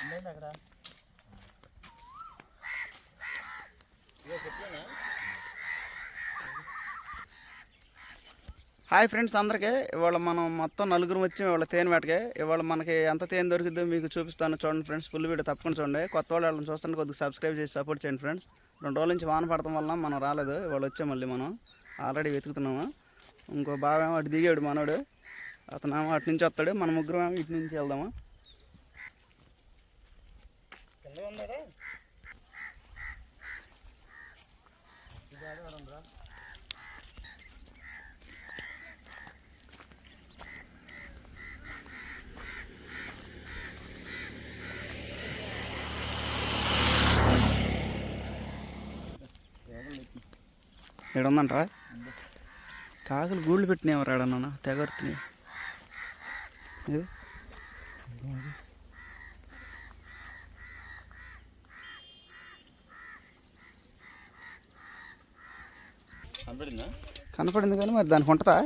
అక్కడ hi friends అందరికీ. ఇవాళ మనం మొత్తం నలుగురు వచ్చి ఇవాళ తేనె వేటకి. ఇవాళ మనకి ఎంత తేనె దొరికిద్దో మీకు చూపిస్తాను చూడండి ఫ్రెండ్స్ ఫుల్ వీడియో తప్పకుండా చూడండి. కొత్త వాళ్ళు వాళ్ళని చూస్తాను కొద్దిగా సబ్స్క్రైబ్ చేసి సపోర్ట్ చేయండి ఫ్రెండ్స్. రెండు రోజుల నుంచి వాన పడటం వల్ల మనం రాలేదు. ఇవాళ వచ్చాం మళ్ళీ మనం. ఆల్రెడీ వెతుకుతున్నాము. ఇంకో బాగా అటు దిగాడు మనోడు. అతను అటు నుంచి వస్తాడు. మన ముగ్గురు ఇటు నుంచి వెళ్దాము. కింద ఉన్నారా కాకులు గూళ్ళు పెట్టినవారు ఆడన్నా తెగరుతున్నాయి ఇది కనపడిందా కనపడింది కానీ మరి దానికి ఉంటుందా?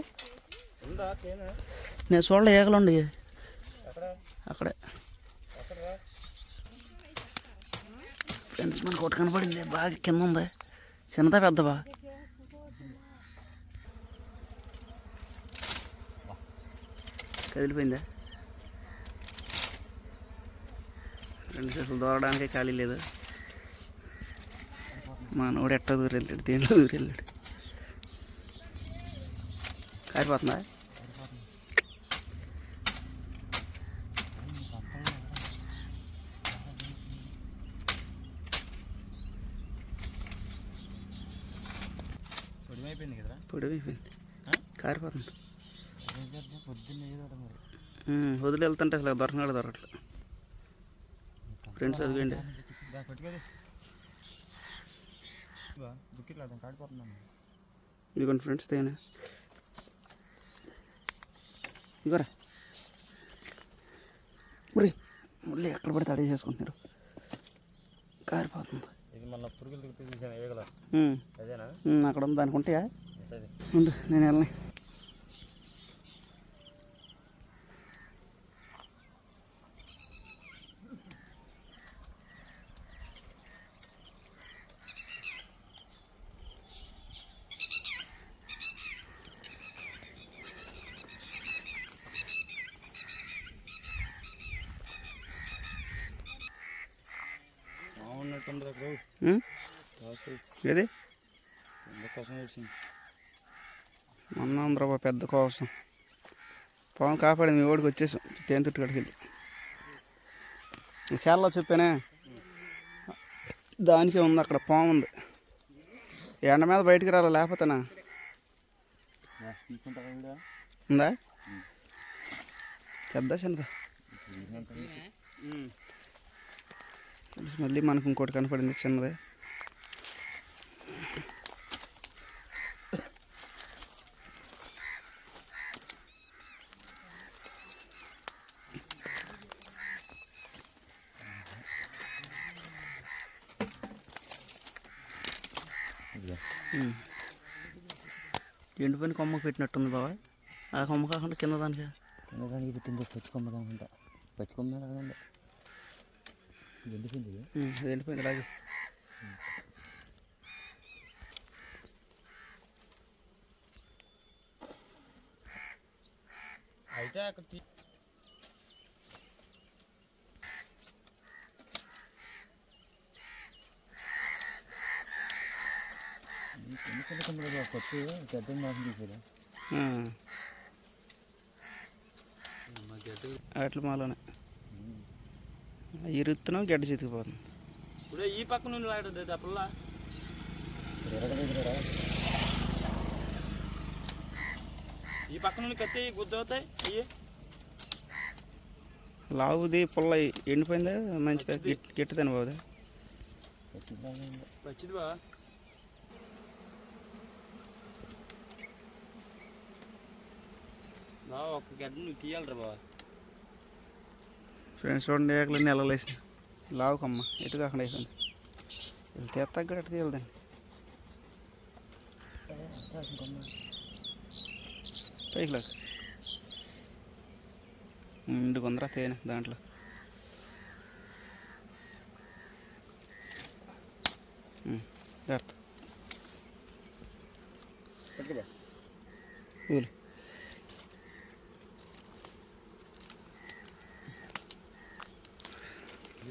నేను చూడలే ఏగలుండి ఎక్కడ? అక్కడే. ఫ్రెండ్స్ మనకు ఒకటి కనపడింది. బాగా కింద ఉంది. చిన్నదా పెద్దవా కదిలిపోయిందా? రెండు చేతులు దూరడానికి ఖాళీ లేదు. మానవుడు ఎట్ట దూరం వెళ్ళాడు దేంట్లో దూరం కారిపోతుందా పొడిమైపోయింది కదరా? పొడి అయిపోయింది కారిపోతుంది. వదిలి వెళ్తుంటే అసలు దొరకనాడు దొరకట్లేదు ఫ్రెండ్స్ కాడిపోతున్నాను ఇదిగోండి ఫ్రెండ్స్ తేనే. ఇగోరా. మరి మళ్ళీ ఎక్కడ పడితే అడిగి చేసుకుంటున్నారు. కారిపోతుంది. ఇది మొన్న పురుగులు అక్కడ ఉంది. ఉంటుంది ఉండు నేను వెళ్ళని. ఏది మొన్న ఉందిరా పెద్ద కోసం. పాము కాపాడింది మీ ఓడికి వచ్చేసాం. తేనె తుట్టు కడికి వెళ్ళి. శాలలో చెప్పానే దానికే ఉంది అక్కడ పాము ఉంది. ఎండ మీద బయటికి రాలే లేకపోతేనా? ఉందా? పెద్ద చిన్నదా. మళ్ళీ మనకు ఇంకోటి కనపడింది చిన్నది. ఎండిపోయిన కొమ్మకు పెట్టినట్టుంది బాబా ఆ కొమ్మ కాకుండా కింద దానికి తినడానికి పెట్టింది పచ్చికొమ్మ కాకుండా పచ్చికొమ్మ కాకుండా ఎందుకుంది ఉమ్, అది ఎండిపోయింది అలాగే అయితే కొట్టి పెద్ద మాసం తీసారు. అట్ల మాలోనే. ఇరుత్తున్నాం గడ్డ చితికిపోతుంది ఇప్పుడు ఈ పక్క నుండి లాగదు అప్పుడులా ఈ పక్క నుండి కత్తి గుద్ద అవుతాయి? అయ్యి. లావుది పుల్ల ఎండిపోయిందా? మంచిదా? గట్టి గట్టిదని బాగుదా వచ్చింది బా. బావా ఒక గడ్డ నువ్వు తీయాలరా బావా. ఫ్రెండ్స్ చూడండి ఏకలు నెలలు వేసిన లావుకమ్మ ఎటు కాకుండా వేసింది వీళ్ళు తెత్తగ్గడ అటు తీయలేదండి పైకిలోకి ఇంటి కొందరా తేనె దాంట్లో. జాగ్రత్త. ఊలి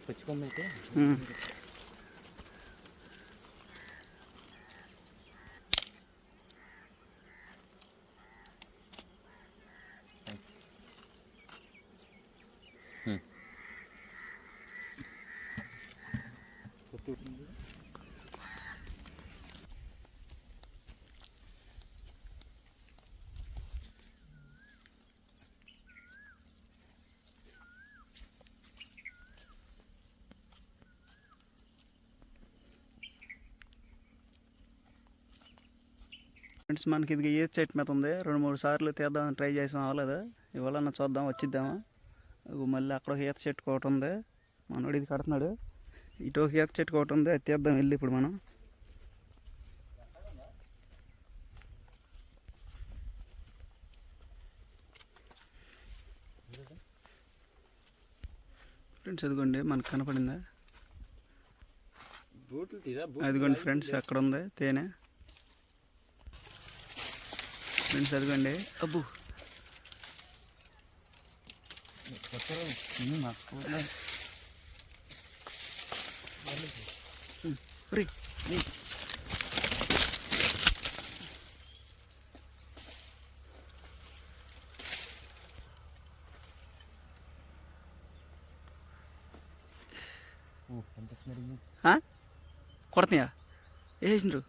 పచ్చికొమ్మ అయితే ఉమ్. కొత్త ఉంటుంది ఫ్రెండ్స్ మనకి ఇది ఏ చెట్టు మీద ఉంది. రెండు మూడు సార్లు తీద్దామని ట్రై చేసాం అవ్వలేదు. ఇవాళ చూద్దాం వచ్చిద్దామా? మళ్ళీ అక్కడ ఒక ఈత చెట్టు ఒకటి ఉంది. మనోడు ఇది కడుతున్నాడు. ఇటు ఒక ఈత చెట్టు ఒకటి ఉంది అది తీద్దాం వెళ్ళి ఇప్పుడు మనం. ఫ్రెండ్స్ అదిగోండి మనకు కనపడిందా? అదిగోండి ఫ్రెండ్స్ అక్కడ ఉంది తేనె. ఫ్రెండ్స్ అదిగోండి. అబ్బు. కొడతాయా వేసిండ్రు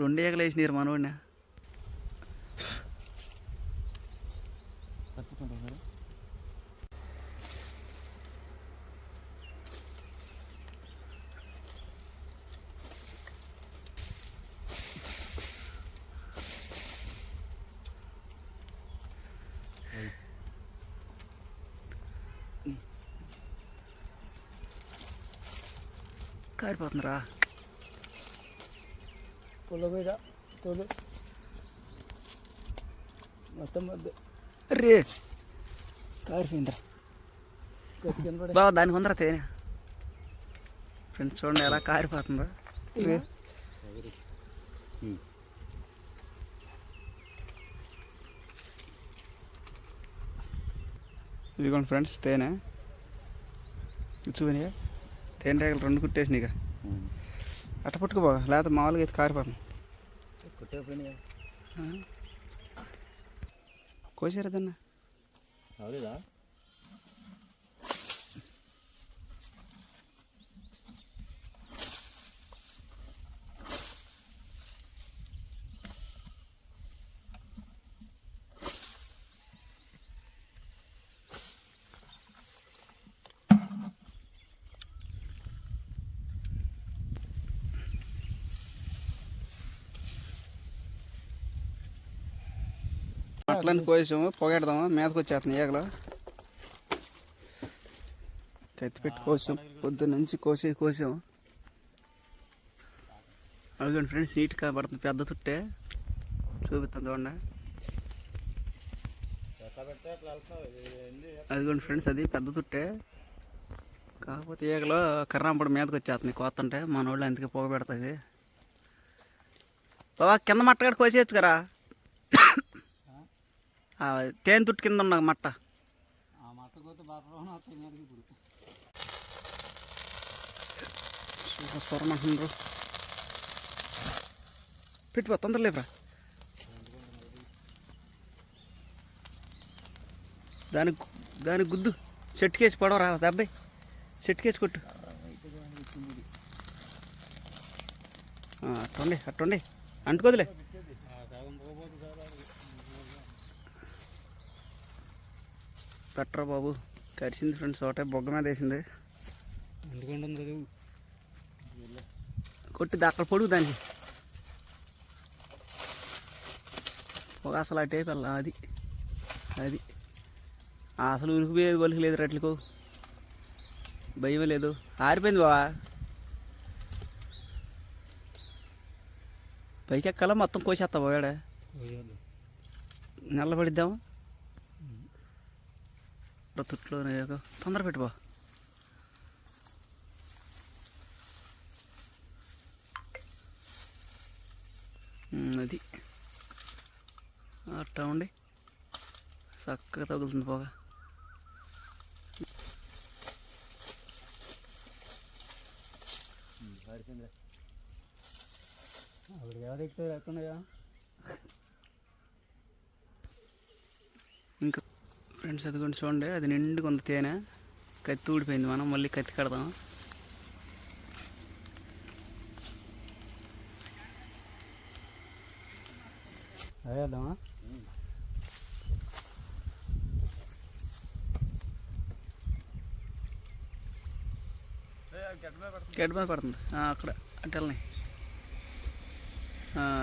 రెండు ఏకలు వేసినారు మనోడిని. కారిపోతుందిరా. పొలగైరా తోలు. మొత్తం రే కనపడే. బావ దానికి ఉందరా తేనె. ఫ్రెండ్స్ చూడండి ఎలా కారిపోతుందో. రే ఇదిగోండి ఫ్రెండ్స్ తేనె. చూని తేనె రేగలు రెండు కుట్టేసినాయి ఇక అట్ట పట్టుకుపో లేకపోతే మామూలుగా అయితే కారిపోతుంది కొట్టే పోయినాయా కోసారా దాన్ని అవలేదా అట్లని కోసాము పొగెడదాము మీదకి వచ్చేస్తున్నాయి ఈగలు. కత్తి పెట్టి కోసాం పొద్దున్న నుంచి కోసి కోసాము అదిగోండి ఫ్రెండ్స్ నీట్ కనబడుతుంది పెద్ద తుట్టే. చూపిస్తాను చూడండి. అదిగోండి ఫ్రెండ్స్ అది పెద్ద తుట్టే. కాకపోతే ఈగలు కర్రాంపడి మీదకి వచ్చేస్తున్నాయి కోతుంటే మన వాళ్ళు అందుకే పొగ పెడుతుంది బాబా కింద మట్టగాడు కోసేయచ్చు కదా తేనె తుట్టు కింద ఉన్న మట్ట. ఆ మట్ట కోత బాగా వస్తాయి మీదకి ఇప్పుడు. సూపర్ స్వరం అంటున్నారు పెట్టుకో తొందర లేపురా. దానికి దానికి గుద్దు. చెట్టుకేసి పడవరా దెబ్బాయి చెట్టుకేసి కొట్టు. అట్టుండి అట్టుండి అంటుకోదులే. పెట్టరా బాబు. కరిసింది ఫ్రెండ్స్ ఒకటే బొగ్గ మీద వేసింది. ఎందుకుంటుంది కదా కొట్టిద్ది అక్కడ పొడుగు దానికి ఒక అసలు అటే పిల్ల అది. అది. అసలు ఉరికిపోయేది వలికి లేదు రెట్లకు. భయం లేదు. ఆరిపోయింది బావా. పైకి ఎక్కాల మొత్తం కోసేస్తా పోయాడా నల్లబడిద్దామా తుట్లో తొందర పెట్టుబా అది. అట్టా ఉండి. చక్కగా తగులుతుంది పోగా. ఎక్కువ లేకుండా ఇంకా ఫ్రెండ్స్ అదిగోండి చూడండి అది నిండు కొంత తేనె. కత్తి ఊడిపోయింది మనం మళ్ళీ కత్తి కడదాం. అదే వెళ్దామా గడ్డ మీద పడుతుంది. అక్కడ అట్టెళ్ళని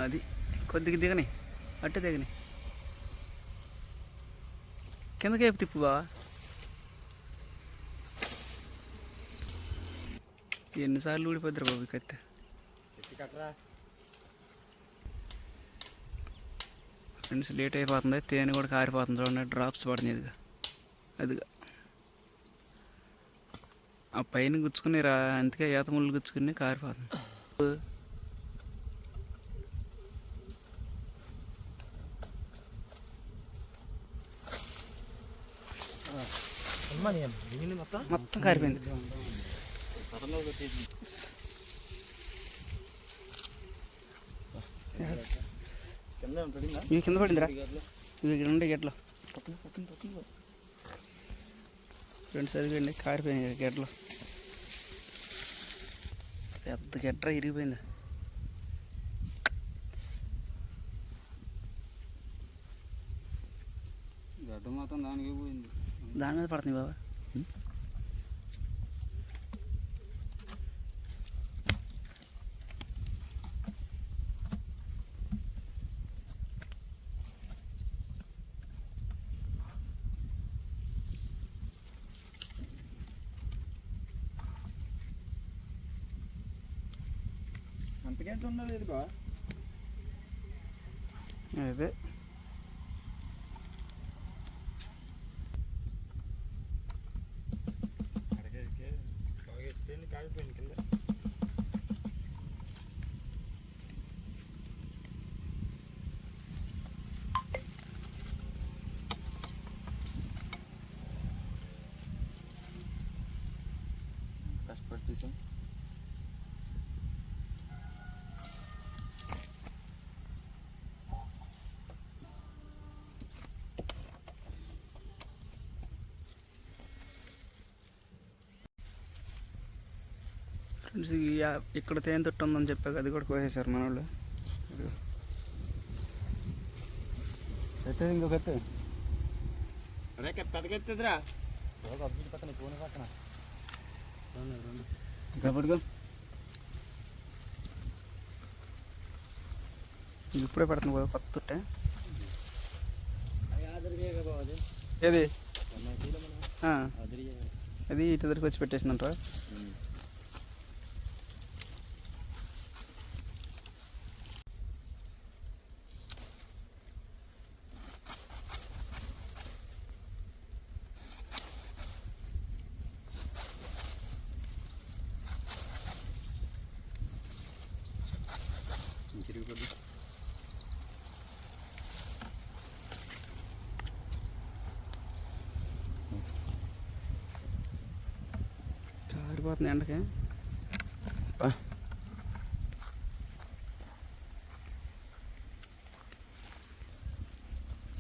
అది. కొద్దిగా దిగని అట్టే దిగని. కిందకి వైపు తిప్పు బావా ఎన్నిసార్లు ఊడిపోద్దిరా బాబు కత్తి ఫ్రెండ్స్ లేట్ అయిపోతుంది తేనె కూడా కారిపోతుంది చూడండి డ్రాప్స్ పడుతుంది ఇదిగా అదిగా ఆ పైన గుచ్చుకుని రా అందుకే ఈత ముళ్ళు గుచ్చుకుని కారిపోతుంది మొత్తం కారిపోయింది. ఇవి కింద పడిందిరా. ఇవి ఇక్కడ ఉండే గెట్లో. ఫ్రెండ్స్ సరిగండి కారిపోయింది గెట్లు. పెద్ద గెట్ర ఇరిగిపోయింది. గడ్డ మొత్తం దానికి పోయింది. దాని మీద పడుతుంది బాబా అంతకంటే ఉండలేదు బా అదే ఫ్రెండ్స్ ఇక్కడ తేనె తొట్టు ఉందని చెప్పాక అది కూడా కోసేశారు మన వాళ్ళు పెట్టేది ఇంకో కట్టే అరే పెద్దకెత్తదిరా అబ్దుల్ పక్కన ఫోన్ పక్కన. ఇంకా పట్టుకో. ఇది ఇప్పుడే పడుతుంది బాబు కొత్త తొట్టే. ఏది? ఆ, అది ఇటు దగ్గరికి వచ్చి పెట్టేసిందంట ఎండకి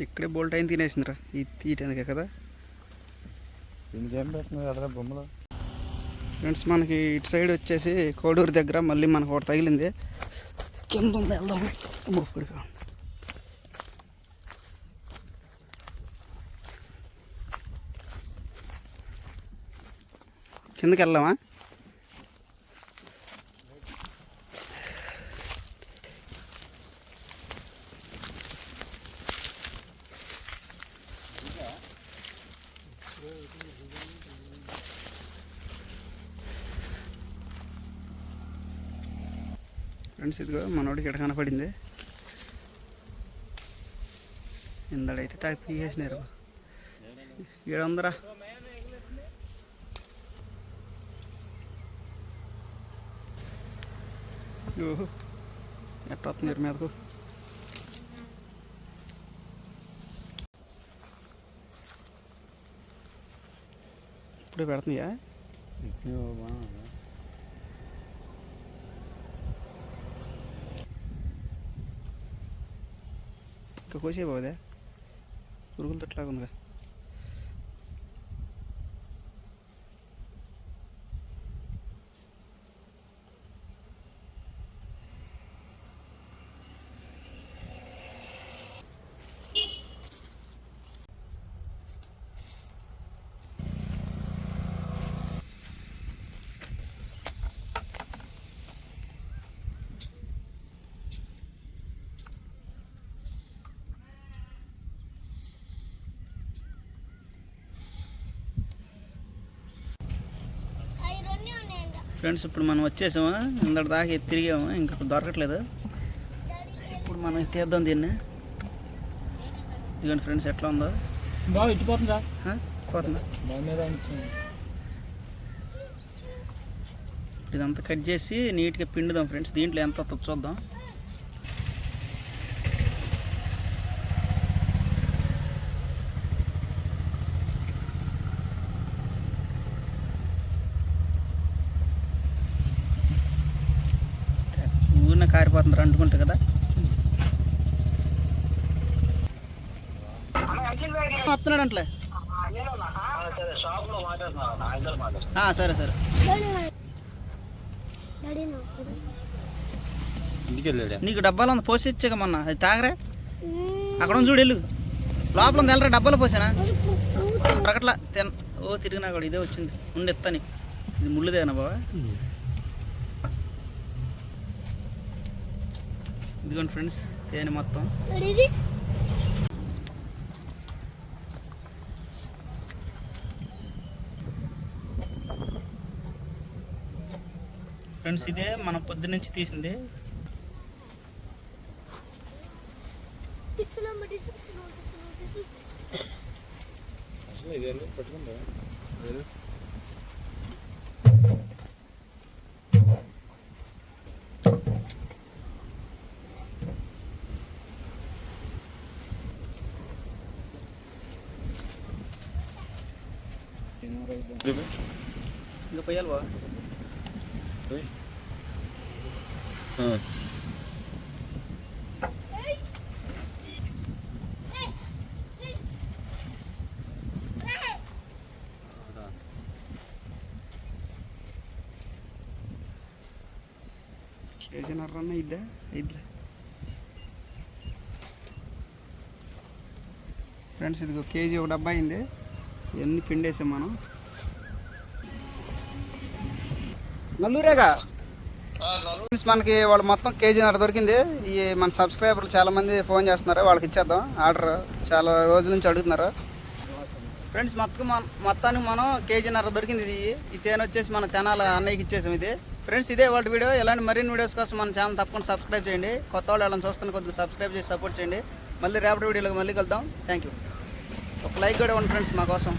ఇక్కడే బోల్ట్ అయిన తినేసిందిరా. ఈ తీయటానికే కదా. బొమ్మలు? ఫ్రెండ్స్ మనకి ఇటు సైడ్ వచ్చేసి కోడూరు దగ్గర మళ్ళీ మనకు ఒకటి తగిలింది. కింద వెళ్దాం. ముప్పుడుగా కిందకి వెళ్దామా? ఫ్రెండ్స్ ఇదిగో మనోడికి ఇక్కడ కనపడింది. ఇందడైతే టాక్ పీకేసినారు ఇక్కడ ఉందరా ఓహో ఎట్ట వస్తున్నారు మీదకు? ఇప్పుడే పెడుతుందా ఇంకా కోసే పురుగులు తట్లాగా ఫ్రెండ్స్ ఇప్పుడు మనం వచ్చేసాము? ఇందటి దాకా తిరిగాము? ఇంకా దొరకట్లేదు. ఇప్పుడు మనం తీద్దాం దీన్ని. ఇదిగోండి ఫ్రెండ్స్ ఎట్లా ఉందో. బాగా ఆ? పోతుందా? ఇదంతా కట్ చేసి నీట్గా పిండుదాం ఫ్రెండ్స్. దీంట్లో ఎంత చూద్దాం. కారిపోతుంది అంటుకుంటా కదా. వస్తున్నాడంట్లే. సరే సరే. నీకు డబ్బాలో ఉంది పోసి ఇచ్చాక మొన్న. అది తాగరే? అక్కడ చూడు వెళ్ళు. లోపల ఉంది వెళ్ళరా డబ్బాలో పోసానా? ప్రకట్లా తిన ఓ తిరిగినా కూడా ఇదే వచ్చింది. ఉండి ఎత్తని ఇది ముళ్ళుదేనా బాబా ఇదిగోండి ఫ్రెండ్స్ తేనె మొత్తం. ఫ్రెండ్స్ ఇదే మనం పొద్దున్నుంచి తీసింది. అసలు ఇదేంటి పట్టుకుందా ఇంకా పోయాలి బావా ఇద్దా ఇద్దా ఫ్రెండ్స్ ఇదిగో కేజీ ఒక డబ్బా అయింది. ఇవన్నీ పిండేసాం మనం. నల్లూరేగా? మనకి వాళ్ళు మొత్తం కేజీన్నర దొరికింది. ఈ మన సబ్స్క్రైబర్లు చాలా మంది ఫోన్ చేస్తున్నారు. వాళ్ళకి ఇచ్చేద్దాం. ఆర్డర్ చాలా రోజుల నుంచి అడుగుతున్నారు. ఫ్రెండ్స్ మొత్తం మన మొత్తానికి మనం కేజీన్నర దొరికింది ఇది. ఈ తేనె వచ్చేసి మన తెనాల అన్నయ్యకి ఇచ్చేసాం ఇది. ఫ్రెండ్స్ ఇదే వాళ్ళ వీడియో. ఇలాంటి మరిన్ని వీడియోస్ కోసం మన ఛానల్ తప్పకుండా సబ్స్క్రైబ్ చేయండి. కొత్త వాళ్ళు వాళ్ళని చూస్తున్న కొద్దిగా సబ్స్క్రైబ్ చేసి సపోర్ట్ చేయండి. మళ్ళీ రేపటి వీడియోలోకి మళ్ళీ కలుద్దాం. థ్యాంక్ యూ ఒక లైక్ కూడా ఉండి ఫ్రెండ్స్ మా కోసం.